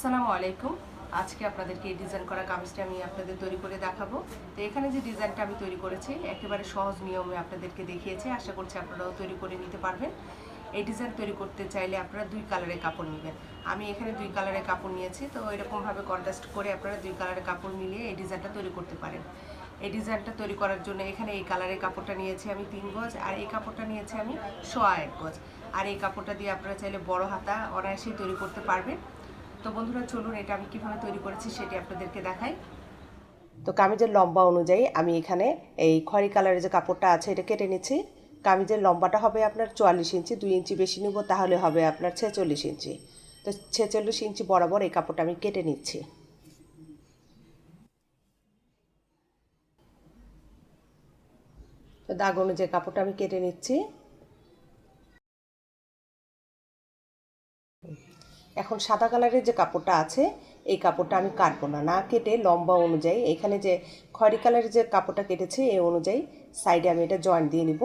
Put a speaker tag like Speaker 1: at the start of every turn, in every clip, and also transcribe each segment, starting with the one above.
Speaker 1: আসসালামু আলাইকুম। আজকে আপনাদেরকে এই ডিজাইন করা কামিজটা আমি আপনাদের তৈরি করে দেখাবো। তো এখানে যে ডিজাইনটা আমি তৈরি করেছি, একেবারে সহজ নিয়মে আপনাদেরকে দেখিয়েছি। আশা করছি আপনারাও তৈরি করে নিতে পারবেন। এই ডিজাইন তৈরি করতে চাইলে আপনারা দুই কালারের কাপড় নেবেন। আমি এখানে দুই কালারের কাপড় নিয়েছি, তো এরকমভাবে কন্ট্রাস্ট করে আপনারা দুই কালারের কাপড় মিলিয়ে এই ডিজাইনটা তৈরি করতে পারেন। এই ডিজাইনটা তৈরি করার জন্য এখানে এই কালারের কাপড়টা নিয়েছি আমি তিন গজ, আর এই কাপড়টা নিয়েছি আমি সোয়া এক গজ। আর এই কাপড়টা দিয়ে আপনারা চাইলে বড় হাতা অনায়াসেই তৈরি করতে পারবেন। তো বন্ধুরা, চলুন এটা আমি কীভাবে তৈরি করেছি সেটি আপনাদেরকে দেখাই। তো কামিজের লম্বা অনুযায়ী আমি এখানে এই খয়রি কালারের যে কাপড়টা আছে, এটা কেটে নিচ্ছি। কামিজের লম্বাটা হবে আপনার চুয়াল্লিশ ইঞ্চি, দুই ইঞ্চি বেশি নেব, তাহলে হবে আপনার ছেচল্লিশ ইঞ্চি। তো ছেচল্লিশ ইঞ্চি বরাবর এই কাপড়টা আমি কেটে নিচ্ছি। তো দাগ অনুযায়ী কাপড়টা আমি কেটে নিচ্ছি। এখন সাদা কালারের যে কাপড়টা আছে, এই কাপড়টা আমি কাটবো না। না কেটে লম্বা অনুযায়ী, এখানে যে খয়রি কালারের যে কাপড়টা কেটেছি এই অনুযায়ী সাইডে আমি এটা জয়েন্ট দিয়ে নিব।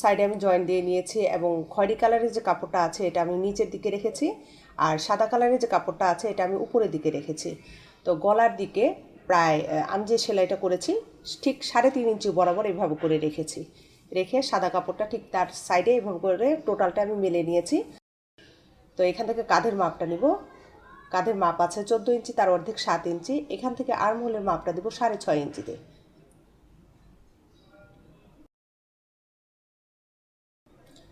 Speaker 1: সাইডে আমি জয়েন্ট দিয়ে নিয়েছি এবং খয়রি কালারের যে কাপড়টা আছে, এটা আমি নিচের দিকে রেখেছি আর সাদা কালারের যে কাপড়টা আছে, এটা আমি উপরের দিকে রেখেছি। তো গলার দিকে প্রায় আমি যে সেলাইটা করেছি, ঠিক সাড়ে তিন ইঞ্চি বরাবর এভাবে করে রেখেছি। রেখে সাদা কাপড়টা ঠিক তার সাইডে এভাবে করে টোটালটা আমি মেলে নিয়েছি। তো এখান থেকে কাঁধের মাপটা নিব। কাঁধের মাপ আছে চোদ্দ ইঞ্চি, তার অর্ধেক সাত ইঞ্চি। এখান থেকে আর্মহোলের মাপটা দেবো সাড়ে ছয় ইঞ্চিতে।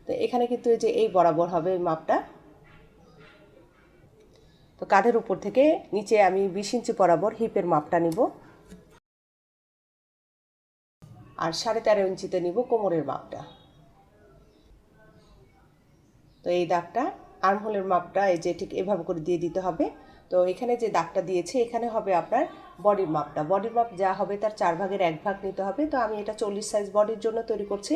Speaker 1: তো এখানে কিন্তু এই যে এই বরাবর হবে মাপটা। তো কাঁধের উপর থেকে নিচে আমি বিশ ইঞ্চি বরাবর হিপের মাপটা নিব। আর সাড়ে তেরো ইঞ্চিতে নিব কোমরের মাপটা। তো এই দাগটা, আর্মহোলের মাপটা এই যে ঠিক এভাবে করে দিয়ে দিতে হবে। তো এখানে যে দাগটা দিয়েছে, এখানে হবে আপনার বডির মাপটা। বডির মাপ যা হবে তার চার ভাগের এক ভাগ নিতে হবে। তো আমি এটা চল্লিশ সাইজ বডির জন্য তৈরি করছি।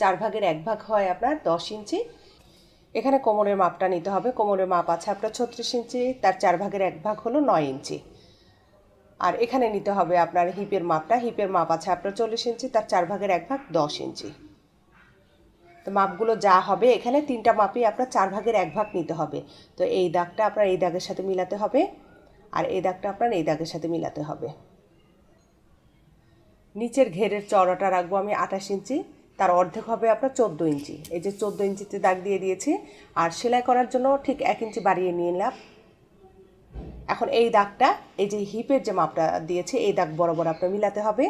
Speaker 1: চার ভাগের এক ভাগ হয় আপনার দশ ইঞ্চি। এখানে কোমরের মাপটা নিতে হবে। কোমরের মাপ আছে আপনার ছত্রিশ ইঞ্চি, তার চার ভাগের এক ভাগ হলো নয় ইঞ্চি। আর এখানে নিতে হবে আপনার হিপের মাপটা। হিপের মাপ আছে আপনার চল্লিশ ইঞ্চি, তার চার ভাগের এক ভাগ দশ ইঞ্চি। তো মাপগুলো যা হবে, এখানে তিনটা মাপই আপনার চার ভাগের এক ভাগ নিতে হবে। তো এই দাগটা আপনার এই দাগের সাথে মিলাতে হবে আর এই দাগটা আপনার এই দাগের সাথে মিলাতে হবে। নিচের ঘেরের চওড়াটা রাখব আমি আঠাশ ইঞ্চি, তার অর্ধেক হবে আপনার চোদ্দ ইঞ্চি। এই যে চোদ্দ ইঞ্চিতে দাগ দিয়ে দিয়েছি, আর সেলাই করার জন্য ঠিক এক ইঞ্চি বাড়িয়ে নিয়ে নিলাম। এখন এই দাগটা, এই যে হিপের যে মাপটা দিয়েছে, এই দাগ বরাবর আপনার মিলাতে হবে।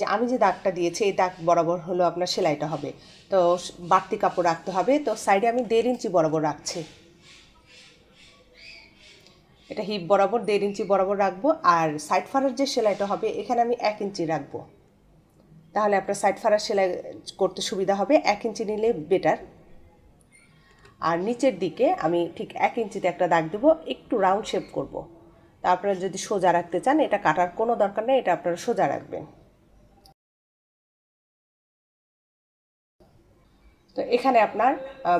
Speaker 1: যে আমি যে দাগটা দিয়েছি, এই দাগ বরাবর হলো আপনার সেলাইটা হবে। তো বাড়তি কাপড় রাখতে হবে। তো সাইডে আমি দেড় ইঞ্চি বরাবর রাখছি। এটা হিপ বরাবর দেড় ইঞ্চি বরাবর রাখব। আর সাইড ফাড়ার যে সেলাইটা হবে, এখানে আমি এক ইঞ্চি রাখব। তাহলে আপনার সাইড ফাড়ার সেলাই করতে সুবিধা হবে। এক ইঞ্চি নিলে বেটার আর নিচের দিকে আমি ঠিক এক ইঞ্চিতে একটা দাগ দেবো, একটু রাউন্ড শেপ করব। তা আপনারা যদি সোজা রাখতে চান, এটা কাটার কোনো দরকার নেই, এটা আপনারা সোজা রাখবেন। তো এখানে আপনার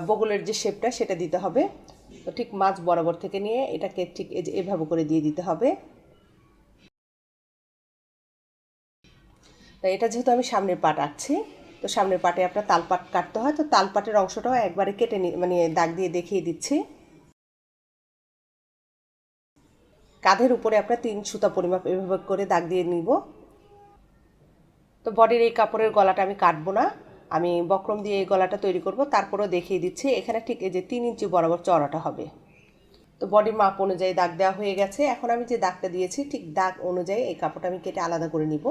Speaker 1: বগলের যে শেপটা সেটা দিতে হবে। তো ঠিক মাছ বরাবর থেকে নিয়ে এটাকে ঠিক এভাবে করে দিয়ে দিতে হবে। তো এটা যেহেতু আমি সামনের পাট আঁকছি, তো সামনের পাটে আপনার তালপাট কাটতে হয়, তো তালপাটের অংশটাও একবারে কেটে নি মানে দাগ দিয়ে দেখিয়ে দিচ্ছি। কাঁধের উপরে আপনার তিন সুতা পরিমাপ এভাবে করে দাগ দিয়ে নিব। তো বডির এই কাপড়ের গলাটা আমি কাটবো না, আমি বক্রম দিয়ে এই গলাটা তৈরি করব, তারপরেও দেখিয়ে দিচ্ছি, এখানে ঠিক এই যে তিন ইঞ্চি বরাবর চড়াটা হবে। তো বডির মাপ অনুযায়ী দাগ দেওয়া হয়ে গেছে, এখন আমি যে দাগটা দিয়েছি, ঠিক দাগ অনুযায়ী এই কাপড়টা আমি কেটে আলাদা করে নিব।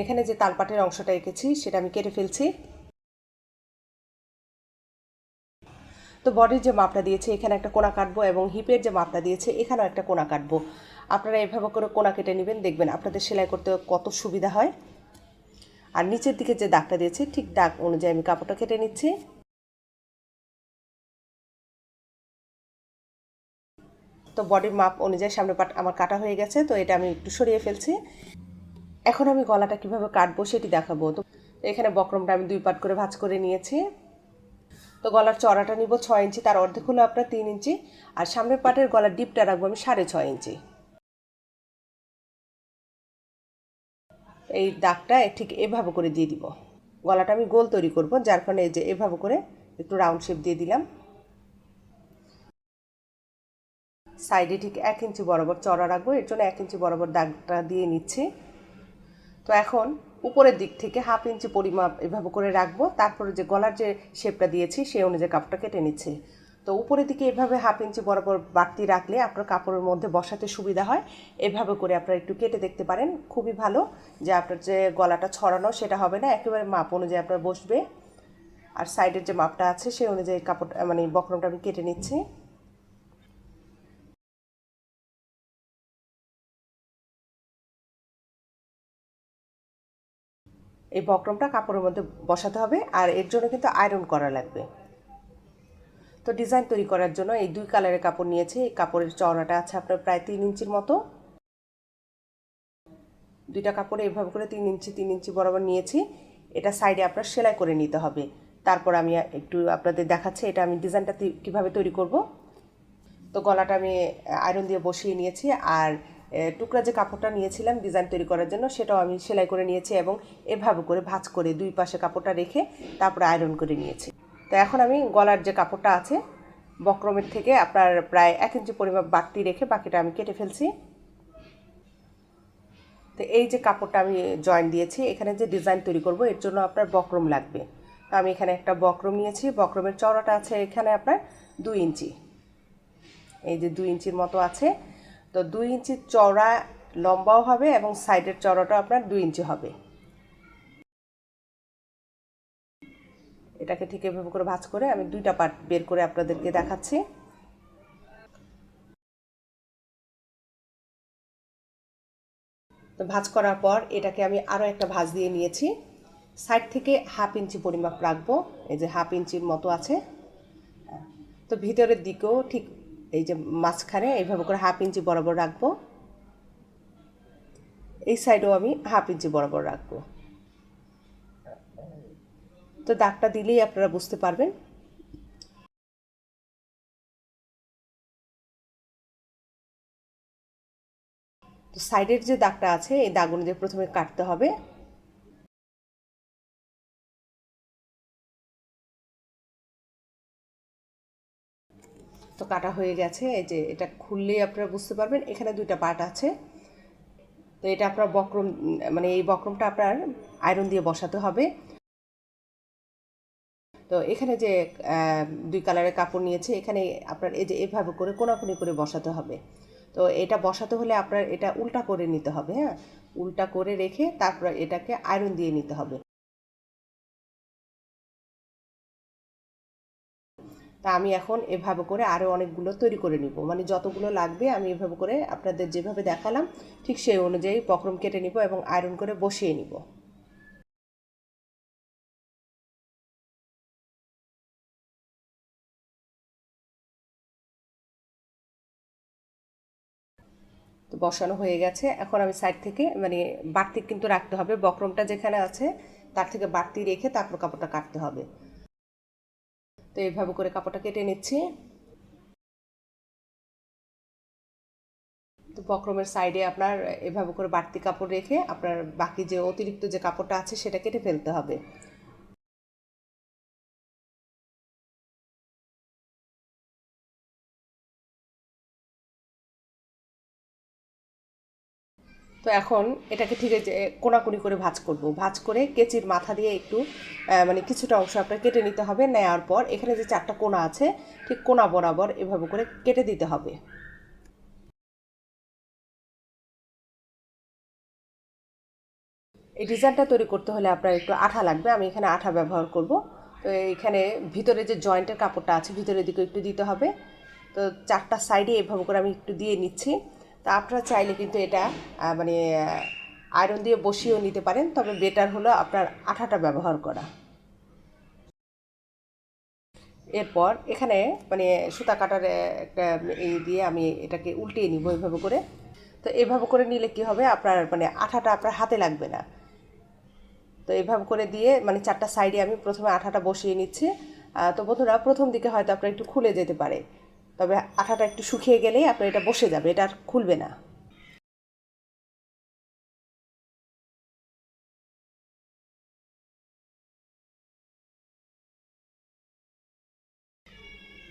Speaker 1: এখানে যে তালপাটের অংশটা এঁকেছি, সেটা আমি কেটে ফেলছি। তো বডির যে মাপটা দিয়েছে, এখানে একটা কোনা কাটবো এবং হিপের যে মাপটা দিয়েছে, এখানেও একটা কোনা কাটবো। আপনারা এভাবে করে কোনা কেটে নেবেন, দেখবেন আপনাদের সেলাই করতে কত সুবিধা হয়। আর নিচের দিকে যে দাগটা দিয়েছে, ঠিক দাগ অনুযায়ী আমি কাপড়টা কেটে নিচ্ছি। তো বডির মাপ অনুযায়ী সামনে পাট আমার কাটা হয়ে গেছে, তো এটা আমি একটু সরিয়ে ফেলছি। এখন আমি গলাটা কীভাবে কাটবো সেটি দেখাবো। তো এখানে বক্রমটা আমি দুই পাট করে ভাঁজ করে নিয়েছি। তো গলার চড়াটা নিব ছয় ইঞ্চি, তার অর্ধেক হলো আপনার তিন ইঞ্চি, আর সামনের পাটের গলার ডিপটা রাখব আমি সাড়ে ছয় ইঞ্চি। এই দাগটা ঠিক এভাবে করে দিয়ে দিব। গলাটা আমি গোল তৈরি করব, যার কারণে এই যে এভাবে করে একটু রাউন্ড শেপ দিয়ে দিলাম। সাইডে ঠিক এক ইঞ্চি বরাবর চড়া রাখব, এর জন্য এক ইঞ্চি বরাবর দাগটা দিয়ে নিচ্ছি। তো এখন উপরের দিক থেকে হাফ ইঞ্চি পরিমাপ এভাবে করে রাখব। তারপরে যে গলার যে শেপটা দিয়েছি, সেই অনুযায়ী কাপড়টা কেটে নিচ্ছে। তো উপরের দিকে এভাবে হাফ ইঞ্চি বরাবর বাড়তি রাখলে আপনার কাপড়ের মধ্যে বসাতে সুবিধা হয়। এভাবে করে আপনারা একটু কেটে দেখতে পারেন। খুবই ভালো যে আপনার যে গলাটা ছড়ানো সেটা হবে না, একেবারে মাপ অনুযায়ী আপনার বসবে। আর সাইডের যে মাপটা আছে, সেই অনুযায়ী কাপড় মানে বকরমটা আমি কেটে নিচ্ছি। এই বক্রমটা কাপড়ের মধ্যে বসাতে হবে আর এর জন্য কিন্তু আয়রন করা লাগবে। তো ডিজাইন তৈরি করার জন্য এই দুই কালারের কাপড় নিয়েছি। এই কাপড়ের চওড়াটা আছে আপনার প্রায় তিন ইঞ্চির মতো। দুইটা কাপড় এভাবে করে তিন ইঞ্চি তিন ইঞ্চি বরাবর নিয়েছি। এটা সাইডে আপনার সেলাই করে নিতে হবে। তারপর আমি একটু আপনাদের দেখাচ্ছি এটা আমি ডিজাইনটা কীভাবে তৈরি করব। তো গলাটা আমি আয়রন দিয়ে বসিয়ে নিয়েছি আর টুকরা যে কাপড়টা নিয়েছিলাম ডিজাইন তৈরি করার জন্য, সেটাও আমি সেলাই করে নিয়েছি এবং এভাবে করে ভাঁজ করে দুই পাশে কাপড়টা রেখে তারপরে আয়রন করে নিয়েছি। তো এখন আমি গলার যে কাপড়টা আছে, বক্রমের থেকে আপনার প্রায় এক ইঞ্চি পরিমাপ বাড়তি রেখে বাকিটা আমি কেটে ফেলছি। তো এই যে কাপড়টা আমি জয়েন দিয়েছি, এখানে যে ডিজাইন তৈরি করব, এর জন্য আপনার বক্রম লাগবে। তো আমি এখানে একটা বক্রম নিয়েছি, বক্রমের চওড়াটা আছে এখানে আপনার দুই ইঞ্চি। এই যে দুই ইঞ্চির মতো আছে তো দুই ইঞ্চি চওড়া লম্বাও হবে এবং সাইডের চওড়াটা আপনার দুই ইঞ্চি হবে। এটাকে ঠিক এভাবে করে ভাজ করে আমি দুইটা পার্ট বের করে আপনাদেরকে দেখাচ্ছি। তো ভাঁজ করার পর এটাকে আমি আরও একটা ভাজ দিয়ে নিয়েছি। সাইড থেকে হাফ ইঞ্চি পরিমাপ রাখব, এই যে হাফ ইঞ্চির মতো আছে। তো ভিতরের দিকেও ঠিক এই যে মাঝখানে, এইভাবে করে হাফ ইঞ্চি বরাবর রাখব। এই সাইডেও আমি হাফ ইঞ্চি বরাবর রাখব। তো দাগটা দিলেই আপনারা বুঝতে পারবেন। সাইডের যে দাগটা আছে, এই দাগ অনুযায়ী প্রথমে কাটতে হবে। তো কাটা হয়ে গেছে, এই যে এটা খুললেই আপনারা বুঝতে পারবেন, এখানে দুইটা পার্ট আছে। তো এটা আপনার বক্রম মানে এই বক্রমটা আপনার আয়রন দিয়ে বসাতে হবে। তো এখানে যে দুই কালারের কাপড় নিয়েছে, এখানে আপনার এই যে এভাবে করে কোনাকুনি করে বসাতে হবে। তো এটা বসাতে হলে আপনার এটা উল্টা করে নিতে হবে হ্যাঁ? উল্টা করে রেখে তারপর এটাকে আয়রন দিয়ে নিতে হবে। তা আমি এখন এভাবে করে আরও অনেকগুলো তৈরি করে নিব। মানে যতগুলো লাগবে আমি এভাবে করে আপনাদের যেভাবে দেখালাম, ঠিক সেই অনুযায়ী বক্রম কেটে নিব এবং আয়রন করে বসিয়ে নিব। তো বসানো হয়ে গেছে। এখন আমি সাইড থেকে মানে বাড়তি কিন্তু রাখতে হবে। বক্রমটা যেখানে আছে, তার থেকে বাড়তি রেখে তারপর কাপড়টা কাটতে হবে। তো এইভাবে করে কাপড়টা কেটে নিচ্ছি। তো বক্রমের সাইডে আপনার এভাবে করে বাড়তি কাপড় রেখে আপনার বাকি যে অতিরিক্ত যে কাপড়টা আছে সেটা কেটে ফেলতে হবে। তো এখন এটাকে ঠিক আছে কোনাকুনি করে ভাজ করব। ভাজ করে কেচির মাথা দিয়ে একটু মানে কিছুটা অংশ আপনার কেটে নিতে হবে। নেওয়ার পর এখানে যে চারটা কোনা আছে, ঠিক কোনা বরাবর এভাবে করে কেটে দিতে হবে। এই ডিজাইনটা তৈরি করতে হলে আপনার একটু আঠা লাগবে। আমি এখানে আঠা ব্যবহার করব। তো এখানে ভিতরে যে জয়েন্টের কাপড়টা আছে, ভিতরের দিকে একটু দিতে হবে। তো চারটা সাইডে এভাবে করে আমি একটু দিয়ে নিচ্ছি। তা আপনারা চাইলে কিন্তু এটা মানে আয়রন দিয়ে বসিয়েও নিতে পারেন। তবে বেটার হলো আপনার আঠাটা ব্যবহার করা। এরপর এখানে মানে সুতা কাটার একটা এই দিয়ে আমি এটাকে উল্টিয়ে নিব এভাবে করে। তো এভাবে করে নিলে কি হবে? আপনার মানে আঠাটা আপনার হাতে লাগবে না। তো এভাবে করে দিয়ে মানে চারটা সাইডে আমি প্রথমে আঠাটা বসিয়ে নিচ্ছি। তো বন্ধুরা, প্রথম দিকে হয়তো আপনার একটু খুলে যেতে পারে। তবে আঠাটা একটু শুকিয়ে গেলেই আপনার এটা বসে যাবে, এটা আর খুলবে না।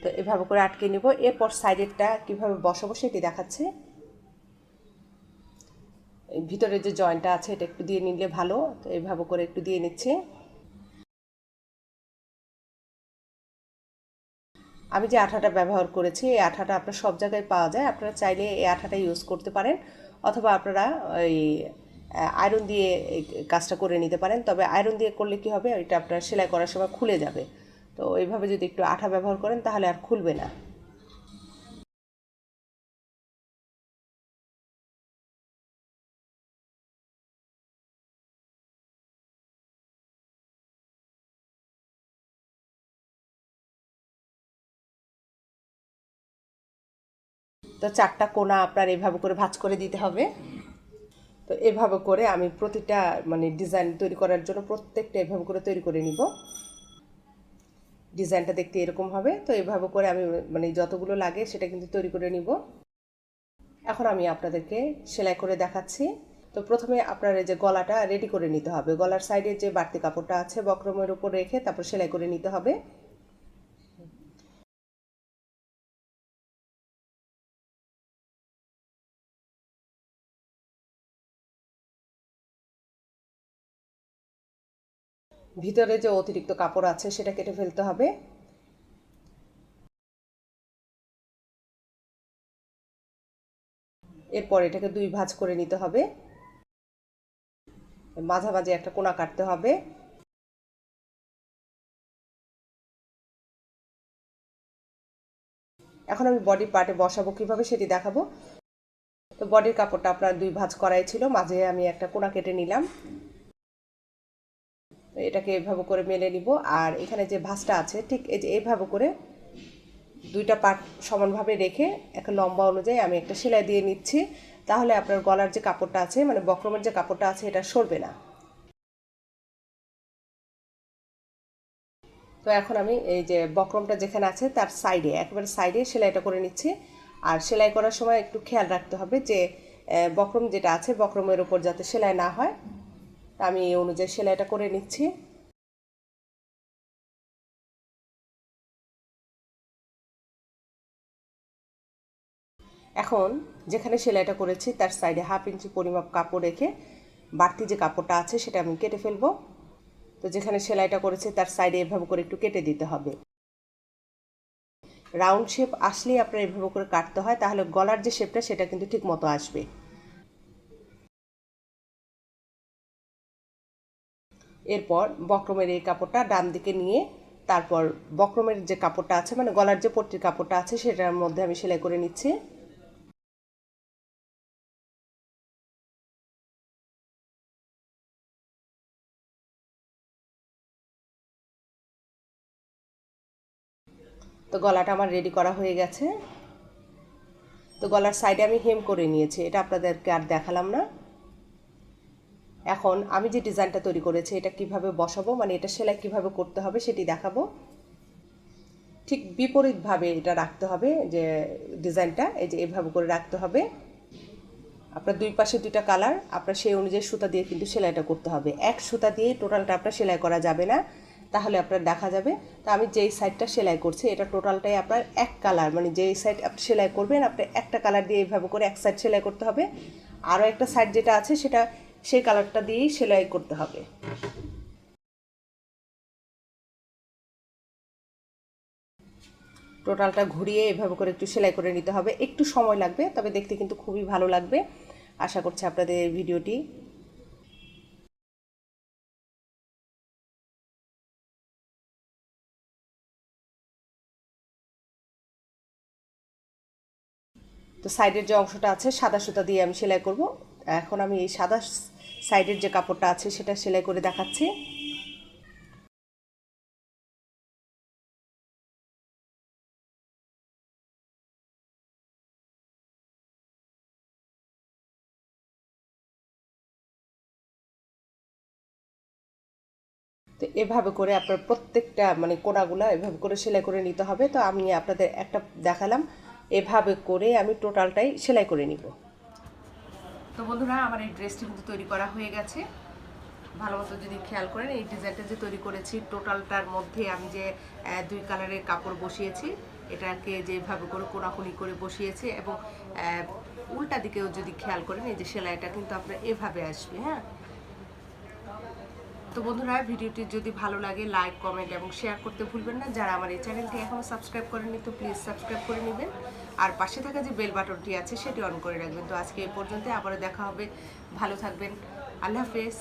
Speaker 1: তো এভাবে করে আটকে নিব, এরপর সাইডেরটা কীভাবে বসাবো সেটি দেখাচ্ছে। ভিতরে যে জয়েন্টটা আছে, এটা একটু দিয়ে নিলে ভালো, তো এভাবে করে একটু দিয়ে নিচ্ছে। আমি যে আঠাটা ব্যবহার করেছি, এই আঠাটা আপনার সব জায়গায় পাওয়া যায়। আপনারা চাইলে এই আঠাটা ইউজ করতে পারেন, অথবা আপনারা ওই আয়রন দিয়ে এই কাজটা করে নিতে পারেন। তবে আয়রন দিয়ে করলে কি হবে? এটা আপনার সেলাই করার সময় খুলে যাবে। তো এইভাবে যদি একটু আঠা ব্যবহার করেন, তাহলে আর খুলবে না। তো চারটা কোনা আপনার এভাবে করে ভাঁজ করে দিতে হবে। তো এভাবে করে আমি প্রতিটা মানে ডিজাইন তৈরি করার জন্য প্রত্যেকটা এভাবে করে তৈরি করে নিব। ডিজাইনটা দেখতে এরকম হবে। তো এভাবে করে আমি মানে যতগুলো লাগে সেটা কিন্তু তৈরি করে নিব। এখন আমি আপনাদেরকে সেলাই করে দেখাচ্ছি। তো প্রথমে আপনার এই যে গলাটা রেডি করে নিতে হবে। গলার সাইডে যে বাড়তি কাপড়টা আছে বক্রমের উপর রেখে তারপর সেলাই করে নিতে হবে। ভিতরে যে অতিরিক্ত কাপড় আছে, সেটা কেটে ফেলতে হবে। এরপর এটাকে দুই ভাঁজ করে নিতে হবে। মাঝামাঝি একটা কোনা কাটতে হবে। এখন আমি বডি পার্টে বসাবো কীভাবে সেটি দেখাবো। তো বডির কাপড়টা আপনার দুই ভাঁজ করাই ছিল, মাঝে আমি একটা কোনা কেটে নিলাম। এটাকে এভাবে করে মেলে নিব। আর এখানে যে ভাঁজটা আছে, ঠিক এই যে এভাবে করে দুইটা পার্ট সমানভাবে রেখে একটা লম্বা অনুযায়ী আমি একটা সেলাই দিয়ে নিচ্ছি। তাহলে আপনার গলার যে কাপড়টা আছে মানে বক্রমের যে কাপড়টা আছে, এটা সরবে না। তো এখন আমি এই যে বক্রমটা যেখানে আছে, তার সাইডে, একেবারে সাইডে সেলাইটা করে নিচ্ছি। আর সেলাই করার সময় একটু খেয়াল রাখতে হবে যে বক্রম যেটা আছে, বক্রমের উপর যাতে সেলাই না হয় আমি এই অনুযায়ী সেলাইটা করে নিচ্ছি। এখন যেখানে সেলাইটা করেছি, তার সাইডে হাফ ইঞ্চি পরিমাপ কাপড় রেখে বাড়তি যে কাপড়টা আছে সেটা আমি কেটে ফেলব। তো যেখানে সেলাইটা করেছি, তার সাইডে এভাবে করে একটু কেটে দিতে হবে। রাউন্ড শেপ আসলেই আপনার এভাবে করে কাটতে হয়, তাহলে গলার যে শেপটা, সেটা কিন্তু ঠিক মতো আসবে। এরপর বক্রমের এই কাপড়টা ডান দিকে নিয়ে তারপর বক্রমের যে কাপড়টা আছে মানে গলার যে পট্টির কাপড়টা আছে, সেটার মধ্যে আমি সেলাই করে নিচ্ছি। তো গলাটা আমার রেডি করা হয়ে গেছে। তো গলার সাইডে আমি হেম করে নিয়েছি, এটা আপনাদেরকে আর দেখালাম না। এখন আমি যে ডিজাইনটা তৈরি করেছি, এটা কীভাবে বসাবো মানে এটা সেলাই কীভাবে করতে হবে সেটি দেখাবো। ঠিক বিপরীতভাবে এটা রাখতে হবে, যে ডিজাইনটা, এই যে এভাবে করে রাখতে হবে। আপনার দুই পাশে দুইটা কালার, আপনার সেই অনুযায়ী সুতা দিয়ে কিন্তু সেলাইটা করতে হবে। এক সুতা দিয়ে টোটালটা আপনার সেলাই করা যাবে না, তাহলে আপনার দেখা যাবে। তো আমি যেই সাইডটা সেলাই করছি, এটা টোটালটাই আপনার এক কালার মানে যেই সাইড আপনি সেলাই করবেন আপনি একটা কালার দিয়ে এইভাবে করে এক সাইড সেলাই করতে হবে। আরও একটা সাইড যেটা আছে, সেটা সেই কালারটা দিয়েই সেলাই করতে হবে। টোটালটা ঘুরিয়ে এভাবে করে একটু সেলাই করে নিতে হবে। একটু সময় লাগবে, তবে দেখতে কিন্তু খুবই ভালো লাগবে। আশা করছি আপনাদের ভিডিওটি তো সাইডের যে অংশটা আছে, সাদা সুতা দিয়ে আমি সেলাই করব। এখন আমি এই সাদা সাইডের যে কাপড়টা আছে সেটা সেলাই করে দেখাচ্ছি। তো এভাবে করে আপনার প্রত্যেকটা মানে কোনাগুলা এভাবে করে সেলাই করে নিতে হবে। তো আমি আপনাদের একটা দেখালাম। এভাবে করে আমি টোটালটাই সেলাই করে নিব। তো বন্ধুরা, আমার এই ড্রেসটি কিন্তু তৈরি করা হয়ে গেছে। ভালো মতো যদি খেয়াল করেন, এই ডিজাইনটা যে তৈরি করেছি টোটালটার মধ্যে আমি যে দুই কালারের কাপড় বসিয়েছি, এটাকে যেভাবে করে কোনাকুনি করে বসিয়েছি এবং উল্টা দিকেও যদি খেয়াল করেন, এই যে সেলাইটা কিন্তু আপনার এভাবে আসবে হ্যাঁ? তো বন্ধুরা, ভিডিওটি যদি ভালো লাগে লাইক কমেন্ট এবং শেয়ার করতে ভুলবেন না। যারা আমার এই চ্যানেলটি এখনও সাবস্ক্রাইব করেনি তো প্লিজ সাবস্ক্রাইব করে নেবেন। আর পাশে থাকা যে বেল বাটনটি আছে, সেটি অন করে রাখবেন। তো আজকে এই পর্যন্ত আবারও দেখা হবে। ভালো থাকবেন। আল্লাহ হাফেজ।